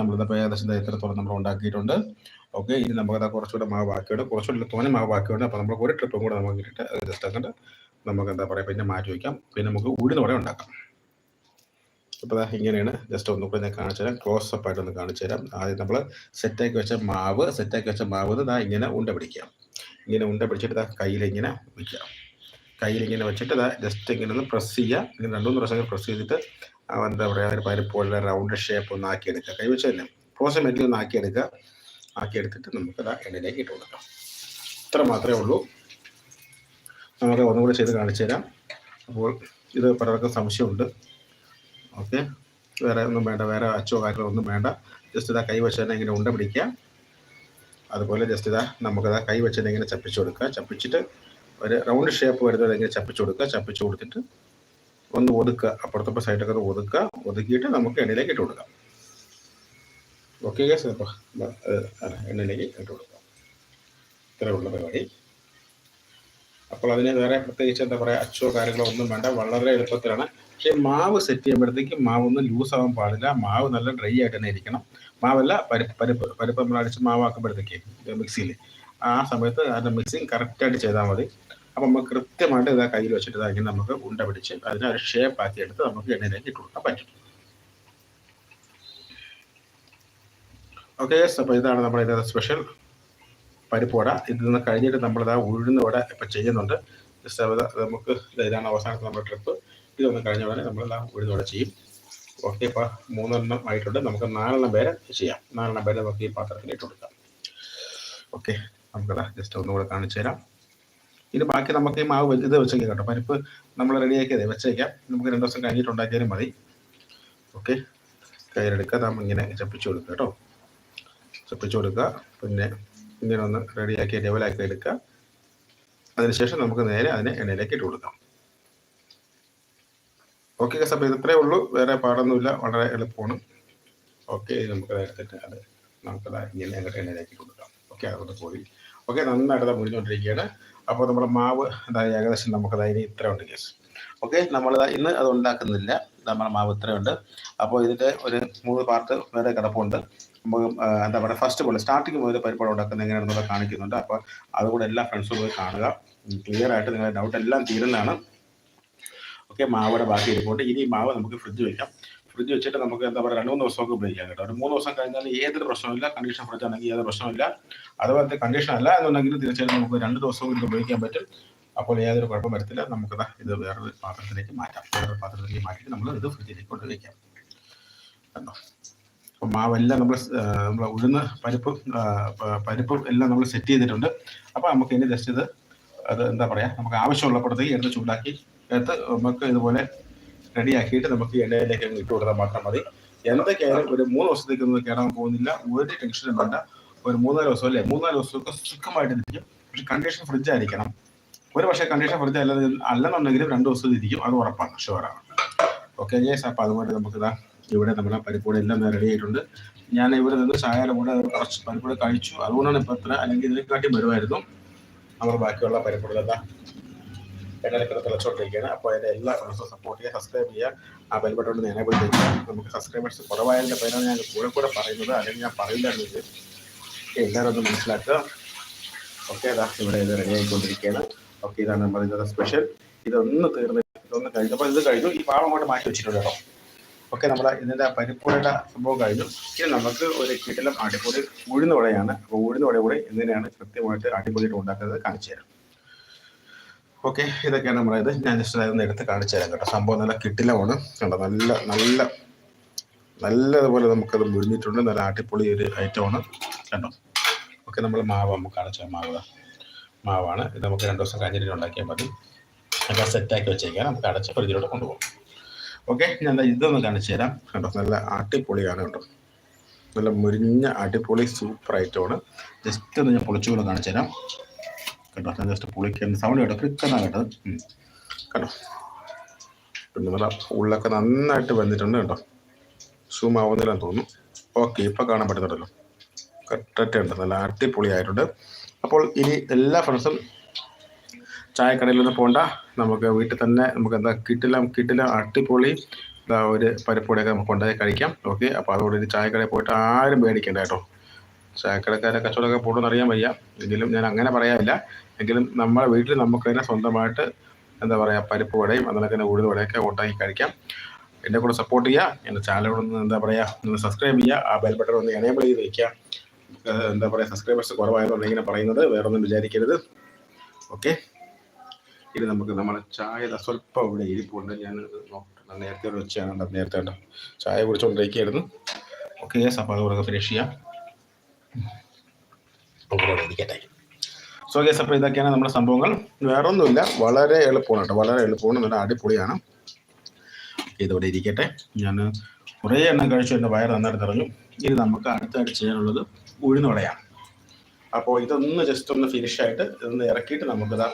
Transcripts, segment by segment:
നമ്മളിതിപ്പോൾ ഏകദേശം എത്രത്തോളം നമ്മൾ ഉണ്ടാക്കിയിട്ടുണ്ട്. ഓക്കെ ഇനി നമുക്ക് കുറച്ചുകൂടെ മാവ് ബാക്കിയുണ്ട് കുറച്ചുകൂടെ തോനെ മാവ് ബാക്കിയുണ്ട് അപ്പോൾ നമ്മൾ ഒരു ട്രിപ്പും കൂടെ നമുക്ക് ഇട്ടിട്ട് ജസ്റ്റ് അങ്ങോട്ട് നമുക്ക് എന്താ പറയുക പിന്നെ മാറ്റി വയ്ക്കാം പിന്നെ നമുക്ക് ഉഴുന്നോടെ ഉണ്ടാക്കാം. അപ്പോൾ ഇങ്ങനെയാണ് ജസ്റ്റ് ഒന്നുകൂടെ ഞാൻ കാണിച്ചു തരാം. ക്ലോസ് അപ്പ് ആയിട്ട് ഒന്ന് കാണിച്ചു തരാം. ആദ്യം നമ്മൾ സെറ്റാക്കി വെച്ച മാവ് സെറ്റാക്കി വെച്ച മാവ് ഇങ്ങനെ ഉണ്ട പിടിക്കാം. ഇങ്ങനെ ഉണ്ട പിടിച്ചിട്ട് കയ്യിൽ ഇങ്ങനെ വയ്ക്കാം കയ്യിൽ ഇങ്ങനെ വെച്ചിട്ട് ജസ്റ്റ് ഇങ്ങനെ ഒന്ന് പ്രസ് ചെയ്യുക ഇങ്ങനെ രണ്ടു മൂന്ന് പ്രാവശ്യം പ്രസ് ചെയ്തിട്ട് എന്താ പറയുക ഒരു പരിപ്പോലുള്ള റൗണ്ട് ഷേപ്പ് ഒന്ന് ആക്കിയെടുക്കുക കൈ വെച്ച് തന്നെ പ്രോസമെറ്റിൽ ഒന്ന് ആക്കി എടുത്തിട്ട് നമുക്ക് ദാ എണ്ണയിലേക്ക് ഇട്ട് കൊടുക്കാം. ഇത്ര മാത്രമേ ഉള്ളൂ. നമുക്ക് ഒന്നുകൂടി ചെയ്ത് കാണിച്ചു തരാം. അപ്പോൾ ഇത് പലർക്കും സംശയമുണ്ട്. ഓക്കെ. വേറെ ഒന്നും വേണ്ട. വേറെ അച്ചോ കാര്യങ്ങളോ ഒന്നും വേണ്ട. ജസ്റ്റ് ഇതാ കൈ വെച്ച് തന്നെ ഇങ്ങനെ ഉണ്ട പിടിക്കുക. അതുപോലെ ജസ്റ്റ് ഇതാ നമുക്കത് കൈ വെച്ച് തന്നെ ഇങ്ങനെ ചപ്പിച്ചു കൊടുക്കുക. ചപ്പിച്ചിട്ട് ഒരു റൗണ്ട് ഷേപ്പ് വരുന്നത് ഇങ്ങനെ ചപ്പിച്ചു കൊടുക്കുക ചപ്പിച്ചു കൊടുത്തിട്ട് ഒന്ന് ഒതുക്കുക. അപ്പുറത്തെ സൈഡൊക്കെ ഒതുക്കുക. ഒതുക്കിയിട്ട് നമുക്ക് എണ്ണയിലേക്ക് ഇട്ട് കൊടുക്കാം. ഓക്കെ ഗസ് അപ്പോൾ എണ്ണയിലേക്ക് ഇട്ട് കൊടുക്കാം. ഇത്രയുള്ള പരിപാടി. അപ്പോൾ അതിന് വേറെ പ്രത്യേകിച്ച് എന്താ പറയുക അച്ചോ കാര്യങ്ങളോ ഒന്നും വേണ്ട. വളരെ എളുപ്പത്തിലാണ്. പക്ഷേ മാവ് സെറ്റ് ചെയ്യുമ്പോഴത്തേക്കും മാവ് ഒന്നും ലൂസ് ആവാൻ പാടില്ല. മാവ് നല്ല ഡ്രൈ ആയിട്ട് തന്നെ ഇരിക്കണം. മാവല്ല പരിപ്പ് പരിപ്പ്. പരിപ്പ് നമ്മൾ അടിച്ച് മാവാക്കുമ്പോഴത്തേക്ക് മിക്സിയിൽ ആ സമയത്ത് അതിന്റെ മിക്സിങ് കറക്റ്റായിട്ട് ചെയ്താൽ മതി. അപ്പം നമുക്ക് കൃത്യമായിട്ട് ഇതാ കയ്യിൽ വെച്ചിട്ട് ഇതാ ഇങ്ങനെ നമുക്ക് ഉണ്ട പിടിച്ച് അതിനെ ഒരു ഷേപ്പ് ആക്കി എടുത്ത് നമുക്ക് എണ്ണയിലേക്ക് ഇട്ട് കൊടുക്കാൻ പറ്റും. ഓക്കെ അപ്പോൾ ഇതാണ് നമ്മുടെ ഇതാ സ്പെഷ്യൽ പരിപ്പ് വട. ഇതിൽ നിന്ന് കഴിഞ്ഞിട്ട് നമ്മളിതാ ഉഴുന്ന വട ഇപ്പം ചെയ്യുന്നുണ്ട്. നമുക്ക് ഇതാണ് അവസാനത്തെ നമ്മുടെ ട്രിപ്പ് ഇതൊന്ന് കഴിഞ്ഞ ഉടനെ നമ്മൾ ഇതാ ഉഴുന്ന വട ചെയ്യും. ഓക്കെ ഇപ്പോൾ മൂന്നെണ്ണം ആയിട്ടുണ്ട്. നമുക്ക് നാലെണ്ണം പേരെ ചെയ്യാം. നാലെണ്ണം പേരെ നമുക്ക് ഈ പാത്രത്തിൽ ഇട്ട് കൊടുക്കാം. ഓക്കെ നമുക്കതാ ജസ്റ്റ് ഒന്നുകൂടെ കാണിച്ചു തരാം. ഇനി ബാക്കി നമുക്ക് ഈ മാവ് ഇത് വെച്ചേക്കാം കേട്ടോ. പരിപ്പ് നമ്മൾ റെഡിയാക്കിയത് വെച്ചേക്കാം. നമുക്ക് രണ്ട് ദിവസം കഴിഞ്ഞിട്ട് ഉണ്ടാക്കിയാലും മതി. ഓക്കെ കയ്യിലെടുക്കുക. ഇങ്ങനെ ചപ്പിച്ചു കൊടുക്കുക കേട്ടോ. ചപ്പിച്ചു കൊടുക്കുക. പിന്നെ ഇങ്ങനെ ഒന്ന് റെഡിയാക്കി ലെവലാക്കി എടുക്കുക. അതിനുശേഷം നമുക്ക് നേരെ അതിനെ എണ്ണയിലേക്ക് ഇട്ട് കൊടുക്കാം. ഓക്കെ ഗസ് അപ്പോൾ ഇത് ഇത്രയേ ഉള്ളൂ. വേറെ പാടൊന്നുമില്ല. വളരെ എളുപ്പമാണ്. ഓക്കെ നമുക്ക് എടുത്തിട്ട് അത് നമുക്കത് ഇങ്ങനെ അങ്ങോട്ട് എണ്ണയിലേക്ക് കൊടുക്കാം. ഓക്കെ അതുകൊണ്ട് പോയി ഓക്കെ നന്നായിട്ട് മുരിഞ്ഞുകൊണ്ടിരിക്കുകയാണ്. അപ്പോൾ നമ്മുടെ മാവ് എന്താ ഏകദേശം നമുക്കത് അതിന് ഇത്ര ഉണ്ട് കേസ് ഓക്കെ നമ്മൾ ഇന്ന് അത് ഉണ്ടാക്കുന്നില്ല. നമ്മുടെ മാവ് ഇത്രയുണ്ട്. അപ്പോൾ ഇതിന്റെ ഒരു മൂന്ന് പാർട്ട് വേറെ കിടപ്പുണ്ട്. നമുക്ക് എന്താ പറയുക ഫസ്റ്റ് പോലെ സ്റ്റാർട്ടിങ് മുതൽ പരിപാടി ഉണ്ടാക്കുന്നത് എങ്ങനെയാണെന്നുള്ളത് കാണിക്കുന്നുണ്ട്. അപ്പോൾ അതുകൂടെ എല്ലാ ഫ്രണ്ട്സും പോയി കാണുക. ക്ലിയർ ആയിട്ട് നിങ്ങളുടെ ഡൗട്ട് എല്ലാം തീരുന്നതാണ്. ഓക്കെ മാവിടെ ബാക്കി ഇരിപ്പുണ്ട് ഇനി മാവ് നമുക്ക് ഫ്രിഡ്ജ് വെക്കാം. ഫ്രിഡ്ജ് വെച്ചിട്ട് നമുക്ക് എന്താ പറയുക രണ്ട് മൂന്ന് ദിവസമൊക്കെ ഉപയോഗിക്കാം കേട്ടോ. ഒരു മൂന്ന് ദിവസം കഴിഞ്ഞാൽ ഏതൊരു പ്രശ്നമില്ല കണ്ടീഷൻ ഫ്രിഡ്ജ് ആണെങ്കിൽ ഏതൊരു പ്രശ്നമില്ല തന്നെ കണ്ടീഷൻ അല്ല എന്നുണ്ടെങ്കിൽ തീർച്ചയായിട്ടും നമുക്ക് രണ്ട് ദിവസവും ഇത് ഉപയോഗിക്കാൻ പറ്റും. അപ്പോൾ യാതൊരു കുഴപ്പം വരത്തില്ല. നമുക്ക് ഇത് വേറൊരു പാത്രത്തിലേക്ക് മാറ്റാം. വേറൊരു പാത്രത്തിലേക്ക് മാറ്റിയിട്ട് നമ്മൾ ഇത് ഫ്രിഡ്ജിലേക്ക് കൊണ്ടുവയ്ക്കാം കണ്ടോ? അപ്പോൾ മാവെല്ലാം നമ്മൾ നമ്മൾ ഉഴുന്ന് പരിപ്പ് പരിപ്പ് എല്ലാം നമ്മൾ സെറ്റ് ചെയ്തിട്ടുണ്ട്. അപ്പോൾ നമുക്ക് ഇനി ജസ്റ്റ് ഇത് അത് എന്താ പറയുക നമുക്ക് ആവശ്യമുള്ളപ്പോഴത്തേക്ക് എടുത്ത് ചൂടാക്കി എടുത്ത് നമുക്ക് ഇതുപോലെ റെഡിയാക്കിയിട്ട് നമുക്ക് എണ്ണയിലേക്ക് ഇട്ട് കൊടുത്താൽ മാത്രം മതി. എന്തൊക്കെയായാലും ഒരു മൂന്ന് ദിവസത്തേക്ക് ഒന്നും കയറാൻ പോകുന്നില്ല. ഒരു ടെൻഷനും വേണ്ട. ഒരു മൂന്നാൽ ദിവസം അല്ലേ? മൂന്നാൽ ദിവസമൊക്കെ സുഖമായിട്ട് ഇരിക്കും. പക്ഷെ കണ്ടീഷൻ ഫ്രിഡ്ജ് ആയിരിക്കണം. ഒരു പക്ഷേ കണ്ടീഷൻ ഫ്രിഡ്ജ് അല്ല അല്ലെന്നുണ്ടെങ്കിലും രണ്ട് ദിവസം ഇരിക്കും. അത് ഉറപ്പാണ്. ഷുവറാണ് ഓക്കെ ജേസ് അപ്പോൾ അതുകൊണ്ട് നമുക്ക് ഇതാ ഇവിടെ നമ്മുടെ പരിപ്പൂടെ എല്ലാം റെഡി ആയിട്ടുണ്ട്. ഞാൻ ഇവിടെ നിന്ന് ചായയുടെ കൂടെ കുറച്ച് പരിപ്പൂടെ കഴിച്ചു. അതുകൊണ്ടാണ് ഇപ്പം അത്ര അല്ലെങ്കിൽ ഇതിനെക്കാട്ടി വരുമായിരുന്നു. അവർ ബാക്കിയുള്ള പരിപ്പൂടെ എന്താ എണ്ണയിലൊക്കെ തിളച്ചുകൊണ്ടിരിക്കുകയാണ്. അപ്പോൾ അതിന്റെ എല്ലാ ഫ്രണ്ട്സും സപ്പോർട്ട് ചെയ്യുക സബ്സ്ക്രൈബ് ചെയ്യുക. ആ ബെൽബട്ടോട് നേരെ പോയി ചെയ്യുക. നമുക്ക് സബ്സ്ക്രൈബേഴ്സ് കുറവായതിന്റെ പേരാണ് ഞാൻ കൂടെ കൂടെ പറയുന്നത് അല്ലെങ്കിൽ ഞാൻ പറയില്ലായിരുന്നു എല്ലാവരും ഒന്ന് മനസ്സിലാക്കുക. ഓക്കെ അതാ ഇവിടെ ഇത് റെഡി ആയിക്കൊണ്ടിരിക്കുകയാണ്. ഓക്കെ ഇതാണ് നമ്മൾ ഇന്നത്തെ സ്പെഷ്യൽ ഇതൊന്ന് തീർന്ന് ഇതൊന്ന് കഴിഞ്ഞു അപ്പോൾ ഇത് കഴിഞ്ഞു. ഈ പാവം മാറ്റി വെച്ചിട്ടുണ്ട് കേട്ടോ. ഓക്കെ നമ്മുടെ ഇതിന്റെ പരിപ്പുഴയുടെ സംഭവം കഴിഞ്ഞു. ഇനി നമുക്ക് ഒരു കിട്ടിലും അടിപൊളി ഉഴുന്ന വടയാണ് അപ്പോൾ ഉഴുന്ന വട കൂടി എന്തിനാണ് കൃത്യമായിട്ട് അടിപൊളിയായിട്ട് ഉണ്ടാക്കുന്നത് കാണിച്ചു തരാം. ഓക്കെ ഇതൊക്കെയാണ് നമ്മുടെ ഇത്. ഞാൻ ജസ്റ്റ് അതൊന്ന് എടുത്ത് കാണിച്ചു തരാം കേട്ടോ. സംഭവം നല്ല കിട്ടിലമാണ് കണ്ടോ? നല്ല നല്ല നല്ലതുപോലെ നമുക്കത് മുരിഞ്ഞിട്ടുണ്ട്. നല്ല അടിപൊളി ഒരു ഐറ്റമാണ് കണ്ടോ? ഓക്കെ നമ്മൾ മാവ് നമുക്ക് അടച്ച മാവ് മാവാണ്. ഇത് നമുക്ക് രണ്ട് ദിവസം കഴിഞ്ഞിട്ട് ഉണ്ടാക്കിയാൽ മതി. നമുക്ക് സെറ്റാക്കി വെച്ചേക്കാം. നമുക്ക് അടച്ച ഫ്രിഡ്ജിലോട്ട് കൊണ്ടുപോകും. ഓക്കെ ഞാൻ ഇതൊന്ന് കാണിച്ചു തരാം. കേട്ടോ നല്ല അടിപൊളിയാണ് കേട്ടോ. നല്ല മുരിഞ്ഞ അടിപൊളി സൂപ്പർ ഐറ്റമാണ് ജസ്റ്റ് ഒന്ന് ഞാൻ പൊളിച്ചുകൊണ്ട് കാണിച്ചു തരാം. കേട്ടോ ഞാൻ ജസ്റ്റ് പൊളിക്കുന്ന സൗണ്ട് കേട്ടോ? ക്ലിക്കെന്നാണ് കേട്ടത് കേട്ടോ പിന്നെ നല്ല ഉള്ളൊക്കെ നന്നായിട്ട് വെന്തിട്ടുണ്ട് കേട്ടോ സൂം ആവുന്നില്ലെന്ന് തോന്നുന്നു. ഓക്കെ ഇപ്പോൾ കാണാൻ പറ്റുന്നുണ്ടല്ലോ. കറക്റ്റായിട്ടുണ്ട് നല്ല അടിപൊളിയായിട്ടുണ്ട്. അപ്പോൾ ഇനി എല്ലാ ഫ്രണ്ട്സും ചായക്കടയിലൊന്നും പോകണ്ട നമുക്ക് വീട്ടിൽ തന്നെ നമുക്ക് എന്താ കിട്ടില്ല കിട്ടില്ല അടിപൊളി ഒരു പരിപ്പൊടിയൊക്കെ നമുക്ക് ഉണ്ടാക്കി കഴിക്കാം. ഓക്കെ അപ്പോൾ അതോടെ ഒരു ചായക്കടയിൽ പോയിട്ട് ആരും പേടിക്കണ്ട കേട്ടോ. ചായക്കടക്കാരെ കച്ചവടമൊക്കെ പോകുമെന്ന് അറിയാൻ വയ്യ. എങ്കിലും ഞാൻ അങ്ങനെ പറയാനില്ല എങ്കിലും നമ്മുടെ വീട്ടിൽ നമുക്ക് തന്നെ സ്വന്തമായിട്ട് എന്താ പറയുക പരിപ്പ് വടയും അതിനൊക്കെ തന്നെ ഉഴുത് വടയൊക്കെ ഉണ്ടാക്കി കഴിക്കാം. എന്നെ കൂടെ സപ്പോർട്ട് ചെയ്യുക എന്റെ ചാനൽ ഒന്ന് എന്താ പറയുക ഒന്ന് സബ്സ്ക്രൈബ് ചെയ്യുക ആ ബെൽ ബട്ടൺ ഒന്ന് എനേബിൾ ചെയ്ത് വയ്ക്കുക എന്താ പറയുക സബ്സ്ക്രൈബേഴ്സ് കുറവായതുകൊണ്ട് ഇങ്ങനെ പറയുന്നത്. വേറെ ഒന്നും വിചാരിക്കരുത്. ഓക്കെ ഇനി നമുക്ക് നമ്മുടെ ചായ സ്വല്പം ഇവിടെ ഇരിപ്പുണ്ട്. ഞാൻ നേരത്തെ വെച്ചാണ്. നേരത്തെ ഉണ്ടോ ചായ കുടിച്ചുകൊണ്ടിരിക്കുകയായിരുന്നു ഓക്കെ അപ്പോൾ അതുകൂടെ ഫിനിഷ് ചെയ്യാം. സോ ഗേസ് അപ്പോൾ ഇതൊക്കെയാണ് നമ്മുടെ സംഭവങ്ങൾ. വേറെ ഒന്നുമില്ല വളരെ എളുപ്പമാണ് കേട്ടോ. വളരെ എളുപ്പമാണ്. നല്ല അടിപൊളിയാണ്. ഇതോടെ ഇരിക്കട്ടെ. ഞാൻ കുറേ എണ്ണം കഴിച്ചു. എന്റെ വയറ് നന്നായിട്ട് നിറഞ്ഞു. ഇനി നമുക്ക് അടുത്തായിട്ട് ചെയ്യാനുള്ളത് ഉഴുന്ന് വടയാണ്. അപ്പോൾ ഇതൊന്ന് ജസ്റ്റ് ഒന്ന് ഫിനിഷ് ആയിട്ട് ഇതൊന്ന് ഇറക്കിയിട്ട് നമുക്കിതാ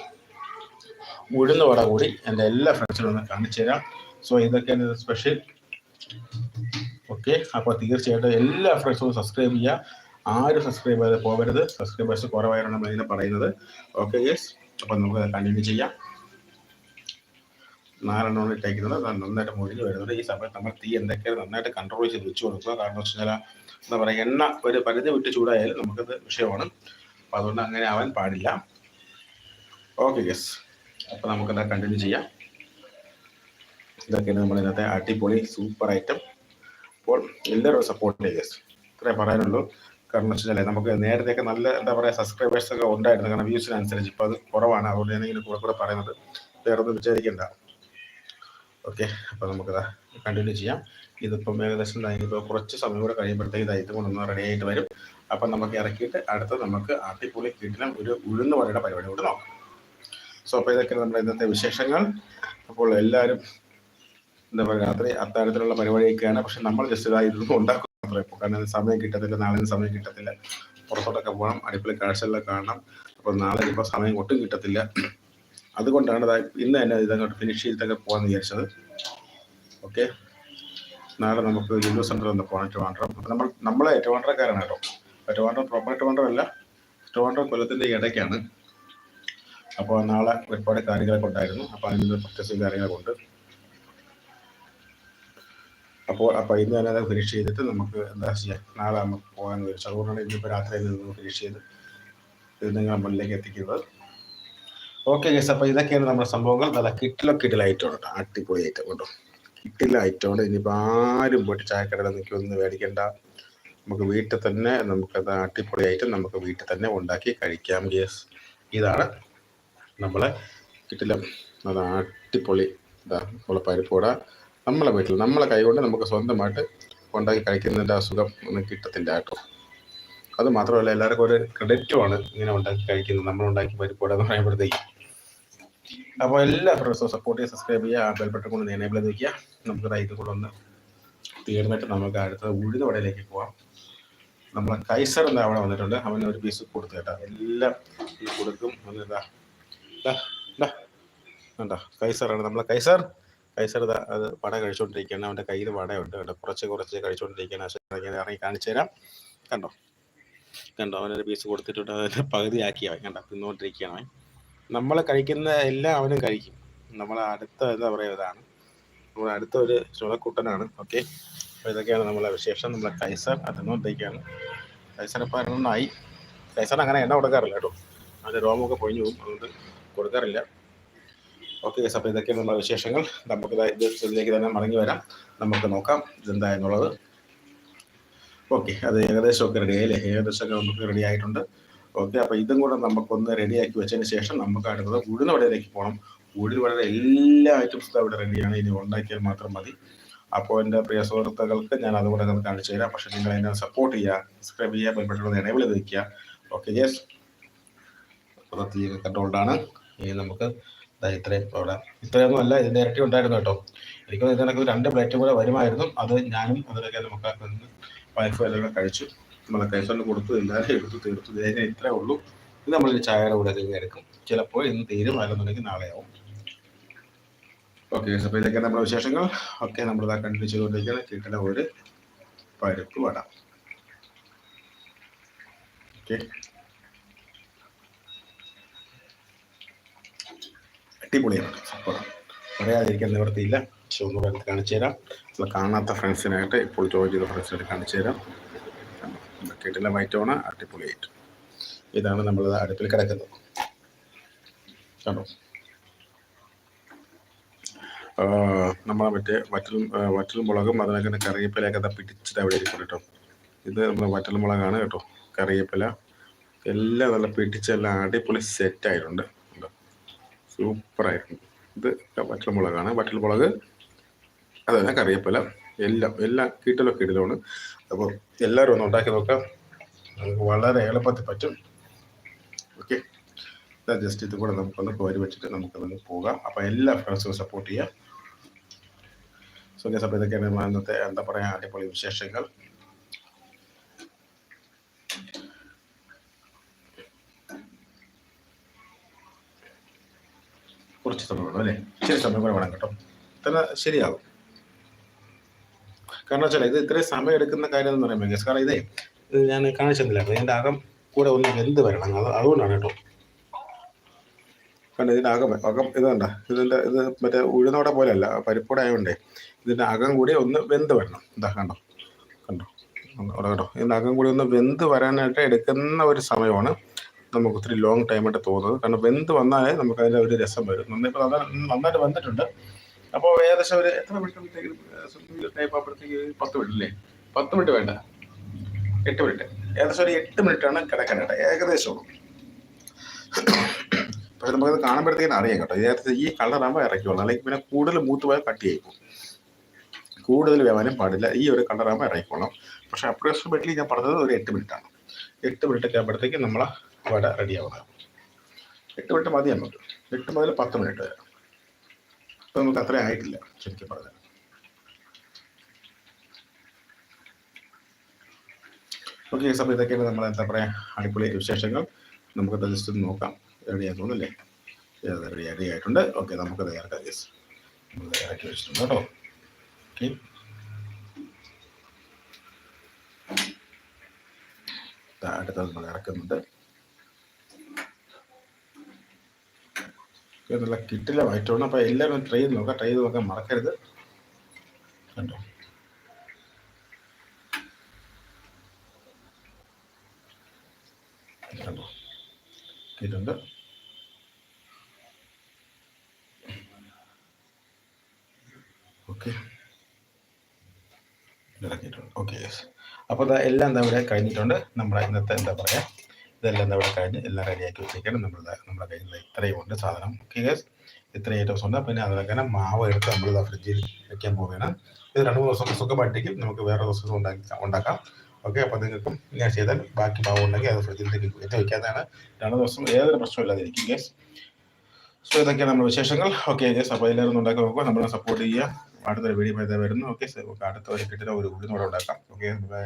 ഉഴുന്ന് വട കൂടി എന്റെ എല്ലാ ഫ്രണ്ട്സിനും ഒന്ന് കാണിച്ചു തരാം. സോ ഇതൊക്കെയാണ് സ്പെഷ്യൽ ഓക്കെ അപ്പോൾ തീർച്ചയായിട്ടും എല്ലാ ഫ്രണ്ട്സും സബ്സ്ക്രൈബ് ചെയ്യുക. ആരും സബ്സ്ക്രൈബ് ചെയ്ത് പോകരുത്. സബ്സ്ക്രൈബേഴ്സ് കുറവായാണ് ഇതിനെ പറയുന്നത്. ഓക്കെ യെസ് അപ്പം നമുക്ക് കണ്ടിന്യൂ ചെയ്യാം. നാലെണ്ണം ഇട്ടേക്കുന്നത്. നന്നായിട്ട് മുരിഞ്ഞ് വരുന്നുണ്ട് ഈ സമയത്ത് നമ്മൾ തീ എന്തൊക്കെയാണ് നന്നായിട്ട് കൺട്രോൾ ചെയ്ത് വെച്ച് കൊടുക്കുക. കാരണം വെച്ച് കഴിഞ്ഞാൽ എന്താ പറയുക എണ്ണ ഒരു പരിധി വിട്ട് ചൂടായാലും നമുക്കത് വിഷയമാണ്. അപ്പം അതുകൊണ്ട് അങ്ങനെ ആവാൻ പാടില്ല. ഓക്കെ യെസ് അപ്പോൾ നമുക്കത് കണ്ടിന്യൂ ചെയ്യാം. ഇതൊക്കെയാണ് നമ്മൾ ഇന്നത്തെ അടിപൊളി സൂപ്പർ ഐറ്റം അപ്പോൾ എല്ലാവരും സപ്പോർട്ട് ചെയ്യുക ഇത്രേ പറയാനുള്ളൂ. കാരണം വെച്ചാൽ നമുക്ക് നേരത്തെയൊക്കെ നല്ല എന്താ പറയുക സബ്സ്ക്രൈബേഴ്സ് ഒക്കെ ഉണ്ടായിരുന്നു. കാരണം വ്യൂസിനനുസരിച്ച് ഇപ്പോൾ അത് കുറവാണ്. അതുകൊണ്ട് ഞാൻ ഇങ്ങനെ കൂടെ കൂടെ പറയുന്നത്. വേറെ ഒന്നും വിചാരിക്കണ്ട. ഓക്കെ അപ്പോൾ നമുക്കത് കണ്ടിന്യൂ ചെയ്യാം. ഇതിപ്പം ഏകദേശം ഇപ്പോൾ കുറച്ച് സമയം കൂടെ കഴിയുമ്പോഴത്തേക്ക് ഇത് കൊണ്ടൊന്ന് റെഡി ആയിട്ട് വരും. അപ്പം നമുക്ക് ഇറക്കിയിട്ട് അടുത്ത് നമുക്ക് അട്ടിപ്പൊളി കിട്ടിന് ഒരു ഉഴുന്ന് വടയുടെ പരിപാടി കൂടെ നോക്കാം. സോ അപ്പോൾ ഇതൊക്കെ നമ്മുടെ ഇന്നത്തെ വിശേഷങ്ങൾ. അപ്പോൾ എല്ലാവരും എന്താ പറയുക രാത്രി അത്താഴത്തിലുള്ള പരിപാടിയൊക്കെയാണ്. പക്ഷെ നമ്മൾ ജസ്റ്റ് ഇതായി ഉണ്ടാക്കും ഇപ്പോൾ കാരണം സമയം കിട്ടത്തില്ല നാളെ സമയം കിട്ടത്തില്ല. പുറത്തോട്ടൊക്കെ പോകണം അടിപൊളി കാഴ്ചകളൊക്കെ കാണണം. അപ്പോൾ നാളെ ഇപ്പോൾ സമയം ഒട്ടും കിട്ടത്തില്ല. അതുകൊണ്ടാണ് ഇന്ന് തന്നെ ഇതങ്ങോട്ട് ഫിനിഷ് ചെയ്തിട്ടൊക്കെ പോകാമെന്ന് വിചാരിച്ചത്. ഓക്കെ നാളെ നമുക്ക് ജില്ലു സെന്ററിൽ ഒന്ന് പോകണം ട്രിവാൻഡ്രം. നമ്മൾ നമ്മളെ ട്രിവാൻഡ്രക്കാരാണ് കേട്ടോ. ട്രിവാൻഡ്രം പ്രോപ്പർ ട്രിവാൻഡ്രം അല്ല ട്രിവാൻഡ്രം കൊല്ലത്തിന്റെ ഇടയ്ക്കാണ്. അപ്പോൾ നാളെ ഒരുപാട് കാര്യങ്ങളൊക്കെ ഉണ്ടായിരുന്നു. അപ്പോൾ അതിന് പ്രത്യേകിച്ച് കാര്യങ്ങളൊക്കെ ഉണ്ട്. അപ്പോൾ അപ്പോൾ ഇന്ന് തന്നെ അത് ഫിനിഷ് ചെയ്തിട്ട് നമുക്ക് എന്താ ചെയ്യാം? നാളെ നമുക്ക് പോകാൻ വിചാരിച്ചു അതുകൊണ്ടാണ് ഇന്നിപ്പോൾ രാത്രി നിന്ന് ഫിനിഷ് ചെയ്ത് ഇത് നിങ്ങളുടെ മുന്നിലേക്ക് എത്തിക്കുന്നത്. ഓക്കെ ഗസ് അപ്പോൾ ഇതൊക്കെയാണ് നമ്മുടെ സംഭവങ്ങൾ. നല്ല കിട്ടിലോ ഐറ്റം കേട്ടോ. കിട്ടില ഐറ്റം ഉണ്ട് ഇനിയിപ്പോൾ ആരും പോയിട്ട് ചായക്കടയിൽ നിൽക്കൊന്നും മേടിക്കേണ്ട. നമുക്ക് വീട്ടിൽ തന്നെ നമുക്കത് അടിപൊളി ഐറ്റം നമുക്ക് വീട്ടിൽ തന്നെ ഉണ്ടാക്കി കഴിക്കാം ഗസ് ഇതാണ് നമ്മളെ കിട്ടില്ല അത് അടിപൊളി ഇതാ നമ്മളെ പരിപ്പൂട നമ്മളെ വീട്ടിൽ നമ്മളെ കൈകൊണ്ട് നമുക്ക് സ്വന്തമായിട്ട് ഉണ്ടാക്കി കഴിക്കുന്നതിന്റെ അസുഖം സുഖം ഒന്നും കിട്ടത്തില്ല കേട്ടോ. അത് മാത്രമല്ല എല്ലാവർക്കും ഒരു ക്രെഡിറ്റുമാണ് ഇങ്ങനെ ഉണ്ടാക്കി കഴിക്കുന്നത്. നമ്മൾ ഉണ്ടാക്കി പരിപാടി എന്ന് പറയുമ്പോഴത്തേക്ക്. അപ്പോൾ എല്ലാ ഫ്രണ്ട്സും സപ്പോർട്ട് ചെയ്യുക സബ്സ്ക്രൈബ് ചെയ്യുക ആ ബെൽബട്ടൺ കൊണ്ട് എനേബിൾ ചെയ്ത് വയ്ക്കുക നമുക്ക് ഇത് കൂടെ ഒന്ന് തീർന്നിട്ട് നമുക്ക് അടുത്ത ഉഴുത് വടയിലേക്ക് പോവാം. നമ്മളെ കൈസർ എന്താ അവിടെ വന്നിട്ടുണ്ട്? അവന് ഒരു പീസ് കൊടുത്തു കേട്ടോ. എല്ലാം കൊടുക്കും. ഇതാ കൈസറാണ് നമ്മളെ കൈസർ. കൈസർ അത് വട കഴിച്ചുകൊണ്ടിരിക്കുകയാണ് അവന്റെ കയ്യിൽ വടയുണ്ട് കേട്ടോ. കുറച്ച് കുറച്ച് കഴിച്ചുകൊണ്ടിരിക്കുകയാണ് ഞാൻ ഇറങ്ങി കാണിച്ചു തരാം. കണ്ടോ? കണ്ടോ? അവനൊരു പീസ് കൊടുത്തിട്ടുണ്ട്. അതിന്റെ പകുതിയാക്കി കണ്ടോ? തിന്നുകൊണ്ടിരിക്കുകയാണ് നമ്മൾ കഴിക്കുന്ന എല്ലാം അവനും കഴിക്കും. നമ്മൾ അടുത്ത എന്താ പറയുക ഇതാണ്. നമ്മുടെ അടുത്ത ഒരു ചുളക്കൂട്ടനാണ്. ഓക്കെ. അപ്പോൾ ഇതൊക്കെയാണ് നമ്മളെ വിശേഷം. നമ്മളെ കൈസർ തിന്നുകൊണ്ടിരിക്കുകയാണ് കൈസർ ഇപ്പോൾ കൈസർ അങ്ങനെ എണ്ണ കൊടുക്കാറില്ല കേട്ടോ. അതിന്റെ രോമമൊക്കെ പൊഴിഞ്ഞു പോകും. അതുകൊണ്ട് കൊടുക്കാറില്ല. ഓക്കെ അപ്പോൾ ഇതൊക്കെയാണുള്ള വിശേഷങ്ങൾ. നമുക്ക് ഇതിലേക്ക് തന്നെ മടങ്ങി വരാം. നമുക്ക് നോക്കാം ഇതെന്താ എന്നുള്ളത് ഓക്കെ അത് ഏകദേശം ഒക്കെ റെഡി ആയില്ലേ? ഏകദേശം ഒക്കെ നമുക്ക് റെഡി ആയിട്ടുണ്ട്. ഓക്കെ അപ്പോൾ ഇതും കൂടെ നമുക്കൊന്ന് റെഡിയാക്കി വെച്ചതിന് ശേഷം നമുക്ക് അടുത്തത് ഉഴുന്ന വടയിലേക്ക് പോകണം. ഉഴുന്ന വടയുടെ എല്ലാ ഐറ്റംസും അവിടെ റെഡിയാണ് ഇനി ഉണ്ടാക്കിയാൽ മാത്രം മതി. അപ്പോൾ എന്റെ പ്രിയ സുഹൃത്തുക്കൾക്ക് ഞാൻ അതുകൂടെ ഒന്ന് കാണിച്ചു തരാം. പക്ഷേ നിങ്ങൾ എന്നെ സപ്പോർട്ട് ചെയ്യുക സബ്സ്ക്രൈബ് ചെയ്യുക ബെൽബട്ടൺ എനേബിൾ ചെയ്ത് വയ്ക്കുക ഓക്കെ യെസ് തീ കൺട്രോൾഡാണ് ഇനി നമുക്ക് ഇത്രയും അവിടെ. ഇത്രയൊന്നും അല്ല ഇതിന്റെ ഇരട്ടി ഉണ്ടായിരുന്നു കേട്ടോ. എനിക്ക് ഇതിനൊക്കെ രണ്ട് പ്ലേറ്റ് കൂടെ വരുമായിരുന്നു. അത് ഞാനും അതിലൊക്കെ നമുക്ക് വൈഫ് എല്ലാം കഴിച്ചു. നമ്മളെ കൈസോണ്ട് കൊടുത്തു എല്ലാവരും എടുത്തു തീർത്തു. ഇതിനെ ഇത്രേ ഉള്ളൂ. ഇത് നമ്മൾ ചായയുടെ കൂടെ ഒക്കെ എടുക്കും. ചിലപ്പോൾ ഇന്ന് തീരും അല്ലെന്നുണ്ടെങ്കിൽ നാളെയാവും. ഓക്കെ അപ്പോൾ ഇതൊക്കെ നമ്മുടെ വിശേഷങ്ങൾ. ഒക്കെ നമ്മളിതാ കണ്ടിന്യൂ ചെയ്തുകൊണ്ടിരിക്കുന്നത് കിട്ടണ ഒരു പരിപ്പ് വട. ഓക്കെ അടിപൊളിയാണ്. സൂപ്പറാണ് പറയാതിരിക്കാൻ നിവൃത്തിയില്ല. പക്ഷെ ഒന്നുകൂടെ എടുത്ത് കാണിച്ചു തരാം. നമ്മൾ കാണാത്ത ഫ്രണ്ട്സിനായിട്ട് ഇപ്പോൾ ജോയിൻ ചെയ്ത ഫ്രണ്ട്സിനായിട്ട് കാണിച്ചു തരാം. കിട്ടില്ല വൈറ്റോണ് അടിപൊളിയായിട്ട് ഇതാണ് നമ്മൾ അടുപ്പിൽ കിടക്കുന്നത്. കണ്ടോ? നമ്മൾ മറ്റേ വറ്റൽ വറ്റൽ മുളകും അതിനൊക്കെ കറിവേപ്പിലയൊക്കെ പിടിച്ചിട്ട് അവിടെ ഇരിക്കും കേട്ടോ. ഇത് നമ്മൾ വറ്റൽ മുളകാണ് കേട്ടോ. കറിവേപ്പില. എല്ലാം നല്ല പിടിച്ചെല്ലാം അടിപൊളി സെറ്റായിട്ടുണ്ട് സൂപ്പറായിട്ടുണ്ട് ഇത് വറ്റൽ മുളകാണ് വറ്റൽ മുളക് അത് തന്നെ കറിവേപ്പില എല്ലാം എല്ലാം കീട്ടലോ കീട്ടലുമാണ് അപ്പോൾ എല്ലാവരും ഒന്ന് ഉണ്ടാക്കി നോക്കാം. നമുക്ക് വളരെ എളുപ്പത്തിൽ പറ്റും. ഓക്കെ. ജസ്റ്റ് ഇത് കൂടെ നമുക്കൊന്ന് കോരി വെച്ചിട്ട് നമുക്കൊന്ന് പോകാം. അപ്പോൾ എല്ലാ ഫ്രണ്ട്സും സപ്പോർട്ട് ചെയ്യാം. സോ ഗസ് അപ്പോൾ ഇതൊക്കെയാണ് ഇന്നത്തെ എന്താ പറയുക അടിപൊളി വിശേഷങ്ങൾ. കുറച്ച് സമയം വേണം അല്ലേ? ഇച്ചിരി സമയം കൂടെ വേണം കേട്ടോ. തന്നെ ശരിയാകും കാരണം വെച്ചാൽ ഇത് ഇത്രയും സമയം എടുക്കുന്ന കാര്യം എന്ന് പറയുമ്പോൾ കാരണം ഇതേ ഞാൻ കാണിച്ചെന്നില്ല ഇതിന്റെ അകം കൂടെ ഒന്ന് വെന്ത് വരണം. അത് അതുകൊണ്ടാണ് കേട്ടോ. കാരണം ഇതിന്റെ അകം അകം ഇത് കണ്ട? ഇതിന്റെ ഇത് മറ്റേ ഉഴുന്നോടെ പോലെയല്ല പരിപ്പോടെ ആയതുകൊണ്ടേ ഇതിന്റെ അകം കൂടി ഒന്ന് വെന്ത് വരണം. എന്താ കണ്ടോ? കണ്ടോ? അവിടെ കേട്ടോ. ഇതിന്റെ അകം കൂടി ഒന്ന് വെന്ത് വരാനായിട്ട് എടുക്കുന്ന ഒരു സമയമാണ്. നമുക്ക് ഒത്തിരി ലോങ് ടൈമായിട്ട് തോന്നുന്നത്. കാരണം വെന്ത് വന്നാലേ നമുക്ക് അതിന്റെ ഒരു രസം വരും. നന്നായി ഇപ്പോൾ നന്നായിട്ട് വന്നിട്ടുണ്ട്. അപ്പോൾ ഏകദേശം ഒരു എത്ര മിനിറ്റ് ടൈപ്പ് ആകുമ്പോഴത്തേക്ക് പത്ത് മിനിറ്റ് അല്ലേ പത്ത് മിനിറ്റ് വേണ്ട. എട്ട് മിനിറ്റ് ഏകദേശം ഒരു എട്ട് മിനിറ്റാണ് കിടക്കാനായിട്ട് ഏകദേശം പക്ഷെ നമുക്കത് കാണുമ്പോഴത്തേക്കും അറിയാം കേട്ടോ. ഇതിനകത്ത് ഈ കളറാകുമ്പോൾ ഇറക്കിയുള്ളൂ അല്ലെങ്കിൽ പിന്നെ കൂടുതൽ മൂത്ത് പോയാൽ കട്ടിയായി പോകും കൂടുതൽ വേവാനും പാടില്ല. ഈ ഒരു കളറാകുമ്പോൾ ഇറക്കിക്കോളാം. പക്ഷെ അപ്രോക്സിമേറ്റ്ലി ഞാൻ പറഞ്ഞത് ഒരു എട്ട് മിനിറ്റാണ് എട്ട് മിനിറ്റ് ഒക്കെ ആകുമ്പോഴത്തേക്കും നമ്മളെ വട റെഡി ആവുന്നത് എട്ട് മിനിറ്റ് മതി നമുക്ക് എട്ട് മുതൽ പത്ത് മിനിറ്റ് വരെ. ഇപ്പം നമുക്ക് അത്രയും ആയിട്ടില്ല ശരിക്കും പറഞ്ഞാൽ. ഓക്കെ സമയം ഇതൊക്കെയാണ് നമ്മൾ എന്താ പറയുക അടിപൊളി വിശേഷങ്ങൾ. നമുക്ക് ജസ്റ്റ് ഒന്ന് നോക്കാം. റെഡി അല്ലേ? റെഡി റെഡി ആയിട്ടുണ്ട്. ഓക്കെ നമുക്ക് തയ്യാറാക്കാം യെസ് നമ്മൾ തയ്യാറാക്കി വെച്ചിട്ടുണ്ട് കേട്ടോ. ഓക്കെ. അടുത്തത് നമ്മൾ ഇറക്കുന്നുണ്ട്. നല്ല കിട്ടില്ല. വയറ്റാണ് അപ്പോൾ എല്ലാവരും ട്രൈ ചെയ്ത് നോക്കാം. ട്രൈ ചെയ്ത് നോക്കാൻ മറക്കരുത്. കണ്ടോ? കണ്ടോ? ഇതുണ്ട് ഓക്കെ. ഇറക്കിയിട്ടുണ്ട് ഓക്കെ യെസ് അപ്പോൾ എല്ലാം എന്താ ഇവിടെ കഴിഞ്ഞിട്ടുണ്ട്. നമ്മുടെ ഇന്നത്തെ എന്താ പറയുക ഇതെല്ലാം ഇവിടെ കഴിഞ്ഞ് എല്ലാം റെഡിയാക്കി വെച്ചേക്കാണ്. നമ്മൾ നമ്മുടെ കയ്യിൽ ഇത്രയും ഉണ്ട് സാധനം. ഓക്കെ യെസ് ഇത്ര ഐറ്റംസ് ഉണ്ട്. പിന്നെ അതങ്ങനെ മാവ് എടുത്ത് നമ്മൾ ഫ്രിഡ്ജിൽ വെക്കാൻ പോവുകയാണ്. ഇത് രണ്ട് മൂന്ന് ദിവസം സുഖമായിട്ടേക്കും നമുക്ക് വേറെ ദിവസം ഉണ്ടാക്കി ഉണ്ടാക്കാം. ഓക്കെ അപ്പോൾ നിങ്ങൾക്കും ഞാൻ ചെയ്താൽ ബാക്കി മാവ് ഉണ്ടെങ്കിൽ അത് ഫ്രിഡ്ജിലേക്ക് എടുത്ത് വെക്കാതാണ് രണ്ട് ദിവസം ഏതൊരു പ്രശ്നമില്ലാതിരിക്കും യെസ് സോ ഇതൊക്കെയാണ് നമ്മുടെ വിശേഷങ്ങൾ. ഓക്കെ യെസ് അപ്പോൾ എല്ലാവരും ഉണ്ടാക്കി നോക്കുക. നമ്മളെ സപ്പോർട്ട് ചെയ്യുക. അടുത്തൊരു വീഡിയോ വരുന്നു. ഓക്കെ അടുത്ത ഒരു കിട്ടുന്ന ഒരു ഉള്ളിനോടെ ഉണ്ടാക്കാം. Okay bye